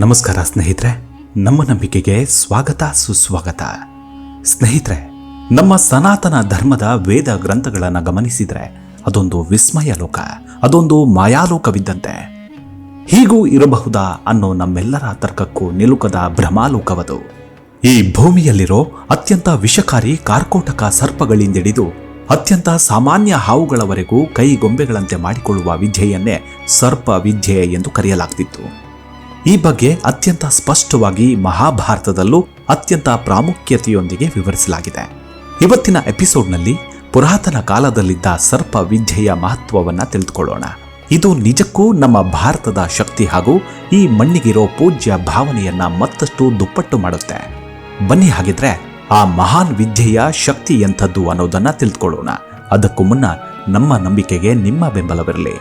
ನಮಸ್ಕಾರ ಸ್ನೇಹಿತರೆ, ನಮ್ಮ ನಂಬಿಕೆಗೆ ಸ್ವಾಗತ, ಸುಸ್ವಾಗತ. ಸ್ನೇಹಿತರೆ, ನಮ್ಮ ಸನಾತನ ಧರ್ಮದ ವೇದ ಗ್ರಂಥಗಳನ್ನು ಗಮನಿಸಿದರೆ ಅದೊಂದು ವಿಸ್ಮಯ ಲೋಕ, ಅದೊಂದು ಮಾಯಾಲೋಕವಿದ್ದಂತೆ. ಹೀಗೂ ಇರಬಹುದಾ ಅನ್ನೋ ನಮ್ಮೆಲ್ಲರ ತರ್ಕಕ್ಕೂ ನಿಲುಕದ ಭ್ರಮಾಲೋಕವದು. ಈ ಭೂಮಿಯಲ್ಲಿರೋ ಅತ್ಯಂತ ವಿಷಕಾರಿ ಕಾರ್ಕೋಟಕ ಸರ್ಪಗಳಿಂದಿಡಿದು ಅತ್ಯಂತ ಸಾಮಾನ್ಯ ಹಾವುಗಳವರೆಗೂ ಕೈಗೊಂಬೆಗಳಂತೆ ಮಾಡಿಕೊಳ್ಳುವ ವಿದ್ಯೆಯನ್ನೇ ಸರ್ಪ ವಿದ್ಯೆ ಎಂದು ಕರೆಯಲಾಗ್ತಿತ್ತು. ಈ ಬಗ್ಗೆ ಅತ್ಯಂತ ಸ್ಪಷ್ಟವಾಗಿ ಮಹಾಭಾರತದಲ್ಲೂ ಅತ್ಯಂತ ಪ್ರಾಮುಖ್ಯತೆಯೊಂದಿಗೆ ವಿವರಿಸಲಾಗಿದೆ. ಇವತ್ತಿನ ಎಪಿಸೋಡ್ನಲ್ಲಿ ಪುರಾತನ ಕಾಲದಲ್ಲಿದ್ದ ಸರ್ಪ ವಿದ್ಯೆಯ ಮಹತ್ವವನ್ನ ತಿಳಿದುಕೊಳ್ಳೋಣ. ಇದು ನಿಜಕ್ಕೂ ನಮ್ಮ ಭಾರತದ ಶಕ್ತಿ ಹಾಗೂ ಈ ಮಣ್ಣಿಗಿರೋ ಪೂಜ್ಯ ಭಾವನೆಯನ್ನ ಮತ್ತಷ್ಟು ದುಪ್ಪಟ್ಟು ಮಾಡುತ್ತೆ. ಬನ್ನಿ ಹಾಗಿದ್ರೆ ಆ ಮಹಾನ್ ವಿದ್ಯೆಯ ಶಕ್ತಿ ಎಂಥದ್ದು ಅನ್ನೋದನ್ನ ತಿಳಿದುಕೊಳ್ಳೋಣ. ಅದಕ್ಕೂ ಮುನ್ನ ನಮ್ಮ ನಂಬಿಕೆಗೆ ನಿಮ್ಮ ಬೆಂಬಲವಿರಲಿ.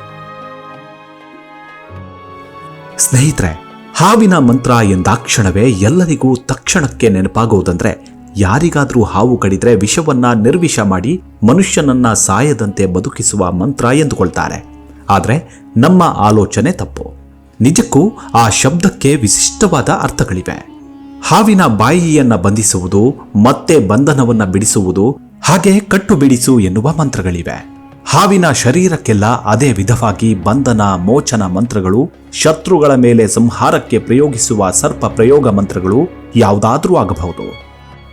ಸ್ನೇಹಿತರೆ ಹಾವಿನ ಮಂತ್ರ ಎಂದಾಕ್ಷಣವೇ ಎಲ್ಲರಿಗೂ ತಕ್ಷಣಕ್ಕೆ ನೆನಪಾಗುವುದಂದ್ರೆ ಯಾರಿಗಾದರೂ ಹಾವು ಕಡಿದ್ರೆ ವಿಷವನ್ನ ನಿರ್ವಿಷ ಮಾಡಿ ಮನುಷ್ಯನನ್ನ ಸಾಯದಂತೆ ಬದುಕಿಸುವ ಮಂತ್ರ ಎಂದುಕೊಳ್ತಾರೆ. ಆದರೆ ನಮ್ಮ ಆಲೋಚನೆ ತಪ್ಪು. ನಿಜಕ್ಕೂ ಆ ಶಬ್ದಕ್ಕೆ ವಿಶಿಷ್ಟವಾದ ಅರ್ಥಗಳಿವೆ. ಹಾವಿನ ಬಾಯಿಯನ್ನ ಬಂಧಿಸುವುದು, ಮತ್ತೆ ಬಂಧನವನ್ನ ಬಿಡಿಸುವುದು, ಹಾಗೆ ಕಟ್ಟು ಬಿಡಿಸು ಎನ್ನುವ ಮಂತ್ರಗಳಿವೆ. ಹಾವಿನ ಶರೀರಕ್ಕೆಲ್ಲ ಅದೇ ವಿಧವಾಗಿ ಬಂಧನ, ಮೋಚನ ಮಂತ್ರಗಳು, ಶತ್ರುಗಳ ಮೇಲೆ ಸಂಹಾರಕ್ಕೆ ಪ್ರಯೋಗಿಸುವ ಸರ್ಪ ಪ್ರಯೋಗ ಮಂತ್ರಗಳು ಯಾವುದಾದ್ರೂ ಆಗಬಹುದು.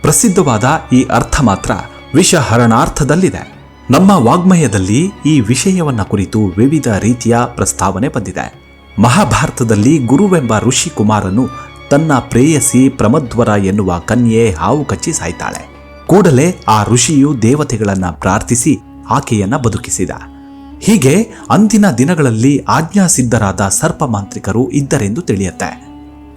ಪ್ರಸಿದ್ಧವಾದ ಈ ಅರ್ಥ ಮಾತ್ರ ವಿಷಹರಣಾರ್ಥದಲ್ಲಿದೆ. ನಮ್ಮ ವಾಗ್ಮಯದಲ್ಲಿ ಈ ವಿಷಯವನ್ನ ಕುರಿತು ವಿವಿಧ ರೀತಿಯ ಪ್ರಸ್ತಾವನೆ ಬಂದಿದೆ. ಮಹಾಭಾರತದಲ್ಲಿ ಗುರುವೆಂಬ ಋಷಿ ಕುಮಾರನು ತನ್ನ ಪ್ರೇಯಸಿ ಪ್ರಮದ್ವರ ಎನ್ನುವ ಕನ್ಯೆ ಹಾವು ಕಚ್ಚಿ ಸಾಯ್ತಾಳೆ. ಕೂಡಲೇ ಆ ಋಷಿಯು ದೇವತೆಗಳನ್ನು ಪ್ರಾರ್ಥಿಸಿ ಆಕೆಯನ್ನ ಬದುಕಿಸಿದ. ಹೀಗೆ ಅಂದಿನ ದಿನಗಳಲ್ಲಿ ಆಜ್ಞಾಸಿದ್ಧರಾದ ಸರ್ಪ ಮಾಂತ್ರಿಕರು ಇದ್ದರೆಂದು ತಿಳಿಯುತ್ತೆ.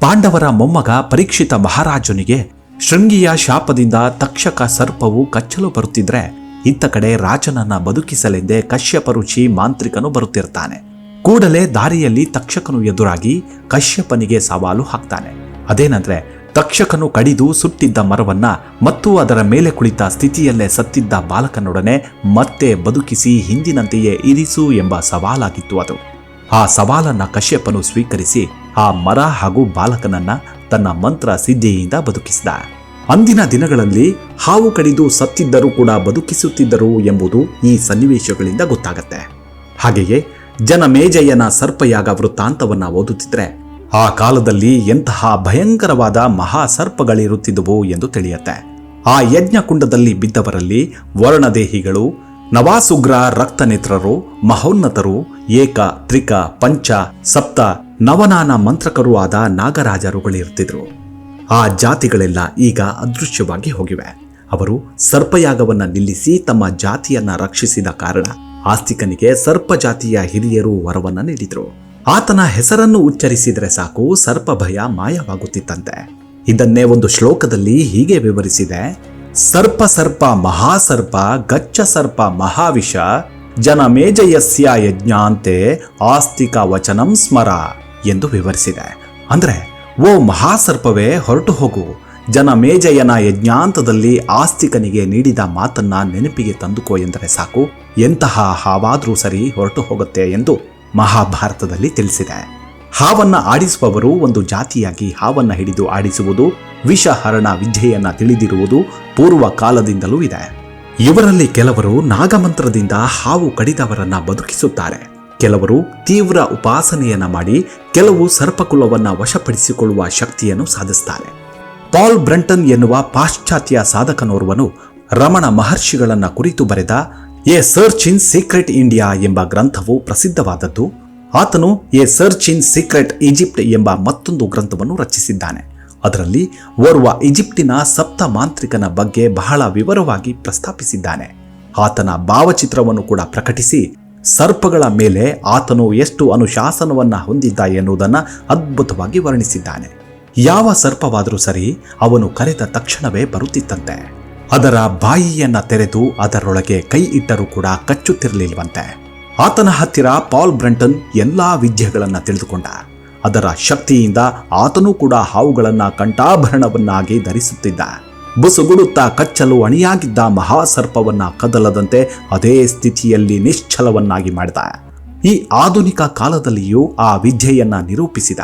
ಪಾಂಡವರ ಮೊಮ್ಮಗ ಪರೀಕ್ಷಿತ ಮಹಾರಾಜನಿಗೆ ಶೃಂಗಿಯ ಶಾಪದಿಂದ ತಕ್ಷಕ ಸರ್ಪವು ಕಚ್ಚಲು ಬರುತ್ತಿದ್ರೆ ಇತ್ತ ಕಡೆ ರಾಜನನ್ನ ಬದುಕಿಸಲೆಂದೇ ಕಶ್ಯಪ ರುಚಿ ಮಾಂತ್ರಿಕನು ಬರುತ್ತಿರ್ತಾನೆ. ಕೂಡಲೇ ದಾರಿಯಲ್ಲಿ ತಕ್ಷಕನು ಎದುರಾಗಿ ಕಶ್ಯಪನಿಗೆ ಸವಾಲು ಹಾಕ್ತಾನೆ. ಅದೇನಂದ್ರೆ ತಕ್ಷಕನು ಕಡಿದು ಸುಟ್ಟಿದ್ದ ಮರವನ್ನ ಮತ್ತು ಅದರ ಮೇಲೆ ಕುಳಿತ ಸ್ಥಿತಿಯಲ್ಲೇ ಸತ್ತಿದ್ದ ಬಾಲಕನೊಡನೆ ಮತ್ತೆ ಬದುಕಿಸಿ ಹಿಂದಿನಂತೆಯೇ ಇರಿಸು ಎಂಬ ಸವಾಲಾಗಿತ್ತು ಅದು. ಆ ಸವಾಲನ್ನ ಕಶ್ಯಪನು ಸ್ವೀಕರಿಸಿ ಆ ಮರ ಹಾಗೂ ಬಾಲಕನನ್ನ ತನ್ನ ಮಂತ್ರ ಸಿದ್ಧಿಯಿಂದ ಬದುಕಿಸಿದ. ಅಂದಿನ ದಿನಗಳಲ್ಲಿ ಹಾವು ಕಡಿದು ಸತ್ತಿದ್ದರೂ ಕೂಡ ಬದುಕಿಸುತ್ತಿದ್ದರು ಎಂಬುದು ಈ ಸನ್ನಿವೇಶಗಳಿಂದ ಗೊತ್ತಾಗತ್ತೆ. ಹಾಗೆಯೇ ಜನಮೇಜಯ್ಯನ ಸರ್ಪಯಾಗ ವೃತ್ತಾಂತವನ್ನ ಓದುತ್ತಿದ್ರೆ ಆ ಕಾಲದಲ್ಲಿ ಎಂತಹ ಭಯಂಕರವಾದ ಮಹಾಸರ್ಪಗಳಿರುತ್ತಿದ್ದುವು ಎಂದು ತಿಳಿಯುತ್ತೆ. ಆ ಯಜ್ಞಕುಂಡದಲ್ಲಿ ಬಿದ್ದವರಲ್ಲಿ ವರ್ಣದೇಹಿಗಳು, ನವಾಸುಗ್ರ ರಕ್ತನೇತ್ರರು, ಮಹೋನ್ನತರು, ಏಕ, ತ್ರಿಕ, ಪಂಚ, ಸಪ್ತ, ನವನಾನ ಮಂತ್ರಕರೂ ಆದ ನಾಗರಾಜರುಗಳಿರ್ತಿದ್ರು. ಆ ಜಾತಿಗಳೆಲ್ಲ ಈಗ ಅದೃಶ್ಯವಾಗಿ ಹೋಗಿವೆ. ಅವರು ಸರ್ಪಯಾಗವನ್ನ ನಿಲ್ಲಿಸಿ ತಮ್ಮ ಜಾತಿಯನ್ನ ರಕ್ಷಿಸಿದ ಕಾರಣ ಆಸ್ತಿಕನಿಗೆ ಸರ್ಪ ಜಾತಿಯ ಹಿರಿಯರು ವರವನ್ನ ನೀಡಿದ್ರು. ಆತನ ಹೆಸರನ್ನು ಉಚ್ಚರಿಸಿದರೆ ಸಾಕು, ಸರ್ಪ ಭಯ ಮಾಯವಾಗುತ್ತಿತ್ತಂತೆ. ಇದನ್ನೇ ಒಂದು ಶ್ಲೋಕದಲ್ಲಿ ಹೀಗೆ ವಿವರಿಸಿದೆ. ಸರ್ಪ ಸರ್ಪ ಮಹಾಸರ್ಪ ಗಚ್ಚ ಸರ್ಪ ಮಹಾವಿಷ, ಜನ ಮೇಜಯಸ್ಯ ಯಜ್ಞಾಂತೆ ಆಸ್ತಿಕ ವಚನಂ ಸ್ಮರ ಎಂದು ವಿವರಿಸಿದೆ. ಅಂದ್ರೆ, ಓ ಮಹಾಸರ್ಪವೇ ಹೊರಟು ಹೋಗು. ಜನ ಮೇಜಯನ ಯಜ್ಞಾಂತದಲ್ಲಿ ಆಸ್ತಿಕನಿಗೆ ನೀಡಿದ ಮಾತನ್ನ ನೆನಪಿಗೆ ತಂದುಕೋ ಎಂದರೆ ಸಾಕು. ಎಂತಹ ಹಾವಾದ್ರೂ ಸರಿ ಹೊರಟು ಹೋಗುತ್ತೆ ಎಂದು ಮಹಾಭಾರತದಲ್ಲಿ ತಿಳಿಸಿದೆ. ಹಾವನ್ನ ಆಡಿಸುವವರು ಒಂದು ಜಾತಿಯಾಗಿ ಹಾವನ್ನ ಹಿಡಿದು ಆಡಿಸುವುದು, ವಿಷಹರಣ ವಿದ್ಯೆಯನ್ನ ತಿಳಿದಿರುವುದು ಪೂರ್ವ ಕಾಲದಿಂದಲೂ ಇದೆ. ಇವರಲ್ಲಿ ಕೆಲವರು ನಾಗಮಂತ್ರದಿಂದ ಹಾವು ಕಡಿದವರನ್ನ ಬದುಕಿಸುತ್ತಾರೆ. ಕೆಲವರು ತೀವ್ರ ಉಪಾಸನೆಯನ್ನ ಮಾಡಿ, ಕೆಲವು ಸರ್ಪಕುಲವನ್ನ ವಶಪಡಿಸಿಕೊಳ್ಳುವ ಶಕ್ತಿಯನ್ನು ಸಾಧಿಸುತ್ತಾರೆ ಪಾಲ್ ಬ್ರಂಟನ್ ಎನ್ನುವ ಪಾಶ್ಚಾತ್ಯ ಸಾಧಕನೋರ್ವನು ರಮಣ ಮಹರ್ಷಿಗಳನ್ನ ಕುರಿತು ಬರೆದ a search in secret India ಎಂಬ ಗ್ರಂಥವು ಪ್ರಸಿದ್ಧವಾದದ್ದು. ಆತನು a search in secret Egypt ಎಂಬ ಮತ್ತೊಂದು ಗ್ರಂಥವನ್ನು ರಚಿಸಿದ್ದಾನೆ. ಅದರಲ್ಲಿ ಓರ್ವ ಈಜಿಪ್ಟಿನ ಸಪ್ತ ಮಾಂತ್ರಿಕನ ಬಗ್ಗೆ ಬಹಳ ವಿವರವಾಗಿ ಪ್ರಸ್ತಾಪಿಸಿದ್ದಾನೆ. ಆತನ ಭಾವಚಿತ್ರವನ್ನು ಕೂಡ ಪ್ರಕಟಿಸಿ, ಸರ್ಪಗಳ ಮೇಲೆ ಆತನು ಎಷ್ಟು ಅನುಶಾಸನವನ್ನು ಹೊಂದಿದ್ದ ಎನ್ನುವುದನ್ನು ಅದ್ಭುತವಾಗಿ ವರ್ಣಿಸಿದ್ದಾನೆ. ಯಾವ ಸರ್ಪವಾದರೂ ಸರಿ, ಅವನು ಕರೆದ ತಕ್ಷಣವೇ ಬರುತ್ತಿತ್ತಂತೆ. ಅದರ ಬಾಯಿಯನ್ನ ತೆರೆದು ಅದರೊಳಗೆ ಕೈ ಇಟ್ಟರೂ ಕೂಡ ಕಚ್ಚುತ್ತಿರಲಿಲ್ವಂತೆ ಆತನ ಹತ್ತಿರ ಪಾಲ್ ಬ್ರಂಟನ್ ಎಲ್ಲಾ ವಿದ್ಯೆಗಳನ್ನ ತಿಳಿದುಕೊಂಡ. ಅದರ ಶಕ್ತಿಯಿಂದ ಆತನೂ ಕೂಡ ಹಾವುಗಳನ್ನ ಕಂಠಾಭರಣವನ್ನಾಗಿ ಧರಿಸುತ್ತಿದ್ದ. ಬುಸುಗುಡುತ್ತಾ ಕಚ್ಚಲು ಅಣಿಯಾಗಿದ್ದ ಮಹಾಸರ್ಪವನ್ನ ಕದಲದಂತೆ ಅದೇ ಸ್ಥಿತಿಯಲ್ಲಿ ನಿಶ್ಚಲವನ್ನಾಗಿ ಮಾಡಿದ. ಈ ಆಧುನಿಕ ಕಾಲದಲ್ಲಿಯೂ ಆ ವಿದ್ಯೆಯನ್ನ ನಿರೂಪಿಸಿದ.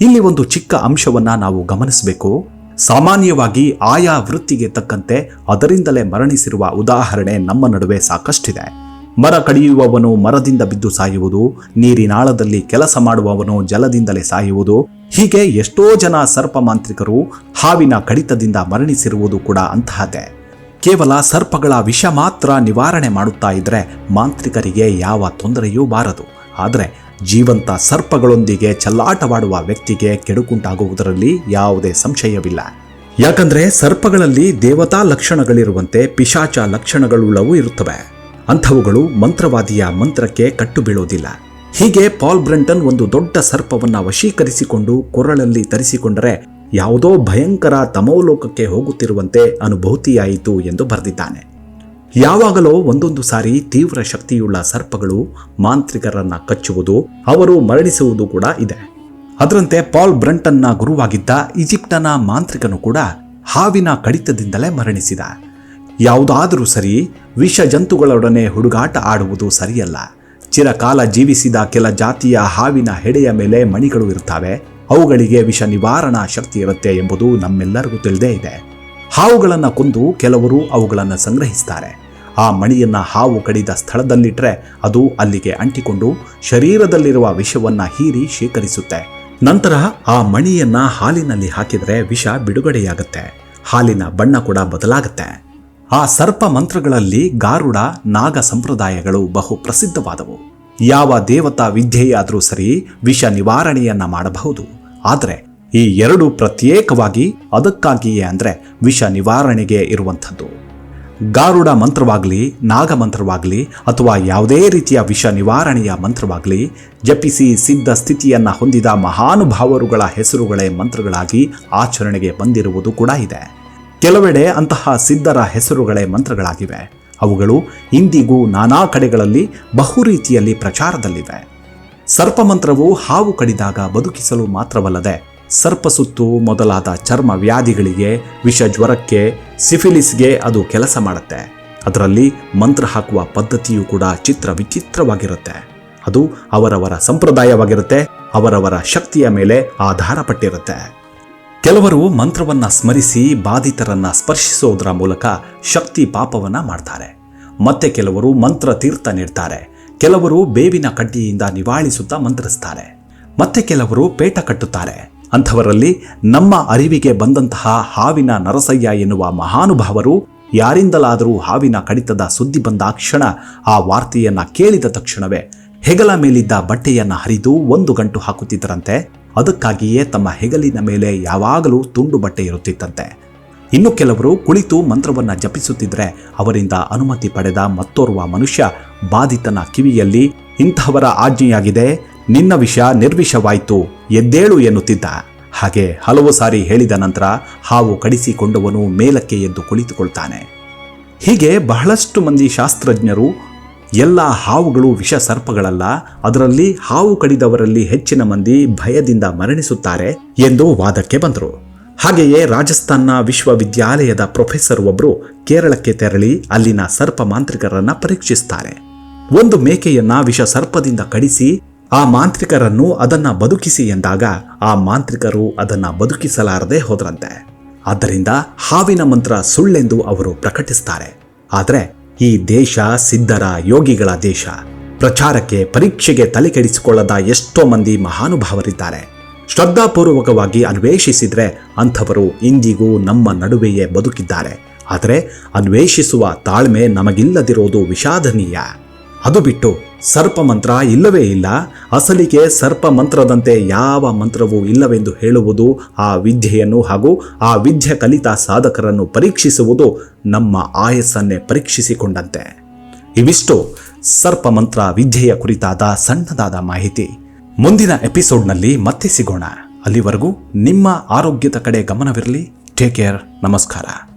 ಇಲ್ಲಿ ಒಂದು ಚಿಕ್ಕ ಅಂಶವನ್ನ ನಾವು ಗಮನಿಸಬೇಕು. ಸಾಮಾನ್ಯವಾಗಿ ಆಯಾ ವೃತ್ತಿಗೆ ತಕ್ಕಂತೆ ಅದರಿಂದಲೇ ಮರಣಿಸಿರುವ ಉದಾಹರಣೆ ನಮ್ಮ ನಡುವೆ ಸಾಕಷ್ಟಿದೆ. ಮರ ಕಡಿಯುವವನು ಮರದಿಂದ ಬಿದ್ದು ಸಾಯುವುದು ನೀರಿನಾಳದಲ್ಲಿ ಕೆಲಸ ಮಾಡುವವನು ಜಲದಿಂದಲೇ ಸಾಯುವುದು, ಹೀಗೆ ಎಷ್ಟೋ ಜನ ಸರ್ಪ ಮಾಂತ್ರಿಕರು ಹಾವಿನ ಕಡಿತದಿಂದ ಮರಣಿಸಿರುವುದು ಕೂಡ ಅಂತಹದೇ ಕೇವಲ ಸರ್ಪಗಳ ವಿಷ ಮಾತ್ರ ನಿವಾರಣೆ ಮಾಡುತ್ತಾ ಇದ್ರೆ ಮಾಂತ್ರಿಕರಿಗೆ ಯಾವ ತೊಂದರೆಯೂ ಬಾರದು. ಆದರೆ ಜೀವಂತ ಸರ್ಪಗಳೊಂದಿಗೆ ಚಲ್ಲಾಟವಾಡುವ ವ್ಯಕ್ತಿಗೆ ಕೆಡುಕುಂಟಾಗುವುದರಲ್ಲಿ ಯಾವುದೇ ಸಂಶಯವಿಲ್ಲ. ಯಾಕಂದ್ರೆ ಸರ್ಪಗಳಲ್ಲಿ ದೇವತಾ ಲಕ್ಷಣಗಳಿರುವಂತೆ ಪಿಶಾಚ ಲಕ್ಷಣಗಳುಳ್ಳವೂ ಇರುತ್ತವೆ. ಅಂಥವುಗಳು ಮಂತ್ರವಾದಿಯ ಮಂತ್ರಕ್ಕೆ ಕಟ್ಟು ಬೀಳೋದಿಲ್ಲ ಹೀಗೆ ಪಾಲ್ ಬ್ರಂಟನ್ ಒಂದು ದೊಡ್ಡ ಸರ್ಪವನ್ನ ವಶೀಕರಿಸಿಕೊಂಡು ಕೊರಳಲ್ಲಿ ತರಿಸಿಕೊಂಡರೆ ಯಾವುದೋ ಭಯಂಕರ ತಮೋಲೋಕಕ್ಕೆ ಹೋಗುತ್ತಿರುವಂತೆ ಅನುಭೂತಿಯಾಯಿತು ಎಂದು ಬರೆದಿದ್ದಾನೆ. ಯಾವಾಗಲೋ ಒಂದೊಂದು ಸಾರಿ ತೀವ್ರ ಶಕ್ತಿಯುಳ್ಳ ಸರ್ಪಗಳು ಮಾಂತ್ರಿಕರನ್ನ ಕಚ್ಚುವುದು, ಅವರು ಮರಣಿಸುವುದು ಕೂಡ ಇದೆ. ಅದರಂತೆ ಪಾಲ್ ಬ್ರಂಟನ್ನ ಗುರುವಾಗಿದ್ದ ಈಜಿಪ್ಟನ ಮಾಂತ್ರಿಕನು ಕೂಡ ಹಾವಿನ ಕಡಿತದಿಂದಲೇ ಮರಣಿಸಿದ. ಯಾವುದಾದರೂ ಸರಿ ವಿಷ ಜಂತುಗಳೊಡನೆ ಹುಡುಗಾಟ ಆಡುವುದು ಸರಿಯಲ್ಲ. ಚಿರಕಾಲ ಜೀವಿಸಿದ ಕೆಲ ಜಾತಿಯ ಹಾವಿನ ಹೆಡೆಯ ಮೇಲೆ ಮಣಿಗಳು ಇರುತ್ತವೆ. ಅವುಗಳಿಗೆ ವಿಷ ನಿವಾರಣಾ ಶಕ್ತಿ ಇರುತ್ತೆ ಎಂಬುದು ನಮ್ಮೆಲ್ಲರಿಗೂ ತಿಳಿದೇ ಇದೆ. ಹಾವುಗಳನ್ನು ಕೊಂದು ಕೆಲವರು ಅವುಗಳನ್ನು ಸಂಗ್ರಹಿಸ್ತಾರೆ. ಆ ಮಣಿಯನ್ನ ಹಾವು ಕಡಿದ ಸ್ಥಳದಲ್ಲಿಟ್ಟರೆ ಅದು ಅಲ್ಲಿಗೆ ಅಂಟಿಕೊಂಡು ಶರೀರದಲ್ಲಿರುವ ವಿಷವನ್ನ ಹೀರಿ ಶೇಖರಿಸುತ್ತೆ. ನಂತರ ಆ ಮಣಿಯನ್ನ ಹಾಲಿನಲ್ಲಿ ಹಾಕಿದರೆ ವಿಷ ಬಿಡುಗಡೆಯಾಗುತ್ತೆ. ಹಾಲಿನ ಬಣ್ಣ ಕೂಡ ಬದಲಾಗುತ್ತೆ. ಆ ಸರ್ಪ ಮಂತ್ರಗಳಲ್ಲಿ ಗಾರುಡ, ನಾಗ ಸಂಪ್ರದಾಯಗಳು ಬಹು ಪ್ರಸಿದ್ಧವಾದವು. ಯಾವ ದೇವತಾ ವಿದ್ಯೆಯಾದರೂ ಸರಿ ವಿಷ ನಿವಾರಣೆಯನ್ನ ಮಾಡಬಹುದು. ಆದರೆ ಈ ಎರಡು ಪ್ರತ್ಯೇಕವಾಗಿ ಅದಕ್ಕಾಗಿಯೇ ಅಂದರೆ ವಿಷ ನಿವಾರಣೆಗೆ ಇರುವಂಥದ್ದು. ಗಾರುಡ ಮಂತ್ರವಾಗಲಿ, ನಾಗ ಮಂತ್ರವಾಗಲಿ, ಅಥವಾ ಯಾವುದೇ ರೀತಿಯ ವಿಷ ನಿವಾರಣೆಯ ಮಂತ್ರವಾಗಲಿ, ಜಪಿಸಿ ಸಿದ್ಧ ಸ್ಥಿತಿಯನ್ನು ಹೊಂದಿದ ಮಹಾನುಭಾವರುಗಳ ಹೆಸರುಗಳೇ ಮಂತ್ರಗಳಾಗಿ ಆಚರಣೆಗೆ ಬಂದಿರುವುದು ಕೂಡ ಇದೆ. ಕೆಲವೆಡೆ ಅಂತಹ ಸಿದ್ಧರ ಹೆಸರುಗಳೇ ಮಂತ್ರಗಳಾಗಿವೆ. ಅವುಗಳು ಇಂದಿಗೂ ನಾನಾ ಕಡೆಗಳಲ್ಲಿ ಬಹು ರೀತಿಯಲ್ಲಿ ಪ್ರಚಾರದಲ್ಲಿವೆ. ಸರ್ಪಮಂತ್ರವು ಹಾವು ಕಡಿದಾಗ ಬದುಕಿಸಲು ಮಾತ್ರವಲ್ಲದೆ ಸರ್ಪಸುತ್ತು ಮೊದಲಾದ ಚರ್ಮ ವ್ಯಾಧಿಗಳಿಗೆ, ವಿಷ ಜ್ವರಕ್ಕೆ, ಸಿಫಿಲಿಸ್ಗೆ ಅದು ಕೆಲಸ ಮಾಡುತ್ತೆ. ಅದರಲ್ಲಿ ಮಂತ್ರ ಹಾಕುವ ಪದ್ಧತಿಯೂ ಕೂಡ ಚಿತ್ರ ವಿಚಿತ್ರವಾಗಿರುತ್ತೆ. ಅದು ಅವರವರ ಸಂಪ್ರದಾಯವಾಗಿರುತ್ತೆ, ಅವರವರ ಶಕ್ತಿಯ ಮೇಲೆ ಆಧಾರಪಟ್ಟಿರುತ್ತೆ. ಕೆಲವರು ಮಂತ್ರವನ್ನ ಸ್ಮರಿಸಿ ಬಾಧಿತರನ್ನ ಸ್ಪರ್ಶಿಸೋದರ ಮೂಲಕ ಶಕ್ತಿ ಪಾಪವನ್ನ ಮಾಡ್ತಾರೆ. ಮತ್ತೆ ಕೆಲವರು ಮಂತ್ರ ತೀರ್ಥ ನೀಡ್ತಾರೆ. ಕೆಲವರು ಬೇವಿನ ಕಡ್ಡಿಯಿಂದ ನಿವಾಳಿಸುತ್ತಾ ಮಂತ್ರಿಸ್ತಾರೆ. ಮತ್ತೆ ಕೆಲವರು ಪೇಟ ಕಟ್ಟುತ್ತಾರೆ. ಅಂಥವರಲ್ಲಿ ನಮ್ಮ ಅರಿವಿಗೆ ಬಂದಂತಹ ಹಾವಿನ ನರಸಯ್ಯ ಎನ್ನುವ ಮಹಾನುಭಾವರು ಯಾರಿಂದಲಾದರೂ ಹಾವಿನ ಕಡಿತದ ಸುದ್ದಿ ಬಂದಾಕ್ಷಣ ಆ ವಾರ್ತೆಯನ್ನ ಕೇಳಿದ ತಕ್ಷಣವೇ ಹೆಗಲ ಮೇಲಿದ್ದ ಬಟ್ಟೆಯನ್ನ ಹರಿದು ಒಂದು ಗಂಟು ಹಾಕುತ್ತಿದ್ದರಂತೆ. ಅದಕ್ಕಾಗಿಯೇ ತಮ್ಮ ಹೆಗಲಿನ ಮೇಲೆ ಯಾವಾಗಲೂ ತುಂಡು ಬಟ್ಟೆ ಇರುತ್ತಿತ್ತಂತೆ. ಇನ್ನು ಕೆಲವರು ಕುಳಿತು ಮಂತ್ರವನ್ನ ಜಪಿಸುತ್ತಿದ್ರೆ ಅವರಿಂದ ಅನುಮತಿ ಪಡೆದ ಮತ್ತೋರ್ವ ಮನುಷ್ಯ ಬಾಧಿತನ ಕಿವಿಯಲ್ಲಿ ಇಂಥವರ ಆಜ್ಞೆಯಾಗಿದೆ. ನಿನ್ನ ವಿಷ ನಿರ್ವಿಷವಾಯಿತು, ಎದ್ದೇಳು ಎನ್ನುತ್ತಿದ್ದ. ಹಾಗೆ ಹಲವು ಸಾರಿ ಹೇಳಿದ ನಂತರ ಹಾವು ಕಡಿಸಿಕೊಂಡವನು ಮೇಲಕ್ಕೆ ಎದ್ದು ಕುಳಿತುಕೊಳ್ತಾನೆ. ಹೀಗೆ ಬಹಳಷ್ಟು ಮಂದಿ ಶಾಸ್ತ್ರಜ್ಞರು, ಎಲ್ಲ ಹಾವುಗಳು ವಿಷ ಸರ್ಪಗಳಲ್ಲ, ಅದರಲ್ಲಿ ಹಾವು ಕಡಿದವರಲ್ಲಿ ಹೆಚ್ಚಿನ ಮಂದಿ ಭಯದಿಂದ ಮರಣಿಸುತ್ತಾರೆ ಎಂದು ವಾದಕ್ಕೆ ಬಂದರು. ಹಾಗೆಯೇ ರಾಜಸ್ಥಾನ್ನ ವಿಶ್ವವಿದ್ಯಾಲಯದ ಪ್ರೊಫೆಸರ್ ಒಬ್ಬರು ಕೇರಳಕ್ಕೆ ತೆರಳಿ ಅಲ್ಲಿನ ಸರ್ಪ ಮಾಂತ್ರಿಕರನ್ನ ಪರೀಕ್ಷಿಸ್ತಾರೆ. ಒಂದು ಮೇಕೆಯನ್ನ ವಿಷ ಸರ್ಪದಿಂದ ಕಡಿಸಿ ಆ ಮಾಂತ್ರಿಕರನ್ನು ಅದನ್ನ ಬದುಕಿಸಿ ಎಂದಾಗ ಆ ಮಾಂತ್ರಿಕರು ಅದನ್ನ ಬದುಕಿಸಲಾರದೆ ಹೋದ್ರಂತೆ. ಆದ್ದರಿಂದ ಹಾವಿನ ಮಂತ್ರ ಸುಳ್ಳೆಂದು ಅವರು ಪ್ರಕಟಿಸ್ತಾರೆ. ಆದರೆ ಈ ದೇಶ ಸಿದ್ಧರ ಯೋಗಿಗಳ ದೇಶ. ಪ್ರಚಾರಕ್ಕೆ ಪರೀಕ್ಷೆಗೆ ತಲೆಕೆಡಿಸಿಕೊಳ್ಳದ ಎಷ್ಟೋ ಮಂದಿ ಮಹಾನುಭಾವರಿದ್ದಾರೆ. ಶ್ರದ್ಧಾಪೂರ್ವಕವಾಗಿ ಅನ್ವೇಷಿಸಿದ್ರೆ ಅಂಥವರು ಇಂದಿಗೂ ನಮ್ಮ ನಡುವೆಯೇ ಬದುಕಿದ್ದಾರೆ. ಆದರೆ ಅನ್ವೇಷಿಸುವ ತಾಳ್ಮೆ ನಮಗಿಲ್ಲದಿರೋದು ವಿಷಾದನೀಯ. ಅದು ಬಿಟ್ಟು ಸರ್ಪ ಮಂತ್ರ ಇಲ್ಲವೇ ಇಲ್ಲ. ಅಸಲಿಗೆ ಸರ್ಪ ಮಂತ್ರದಂತೆ ಯಾವ ಮಂತ್ರವೂ ಇಲ್ಲವೆಂದು ಹೇಳುವುದು ಆ ವಿದ್ಯೆಯನ್ನು ಹಾಗೂ ಆ ವಿದ್ಯೆ ಕಲಿತ ಸಾಧಕರನ್ನು ಪರೀಕ್ಷಿಸುವುದು ನಮ್ಮ ಆಯಸ್ಸನ್ನೇ ಪರೀಕ್ಷಿಸಿಕೊಂಡಂತೆ. ಇವಿಷ್ಟು ಸರ್ಪ ಮಂತ್ರ ವಿದ್ಯೆಯ ಕುರಿತಾದ ಸಣ್ಣದಾದ ಮಾಹಿತಿ. ಮುಂದಿನ ಎಪಿಸೋಡ್ನಲ್ಲಿ ಮತ್ತೆ ಸಿಗೋಣ. ಅಲ್ಲಿವರೆಗೂ ನಿಮ್ಮ ಆರೋಗ್ಯದ ಕಡೆ ಗಮನವಿರಲಿ. Take care. ನಮಸ್ಕಾರ.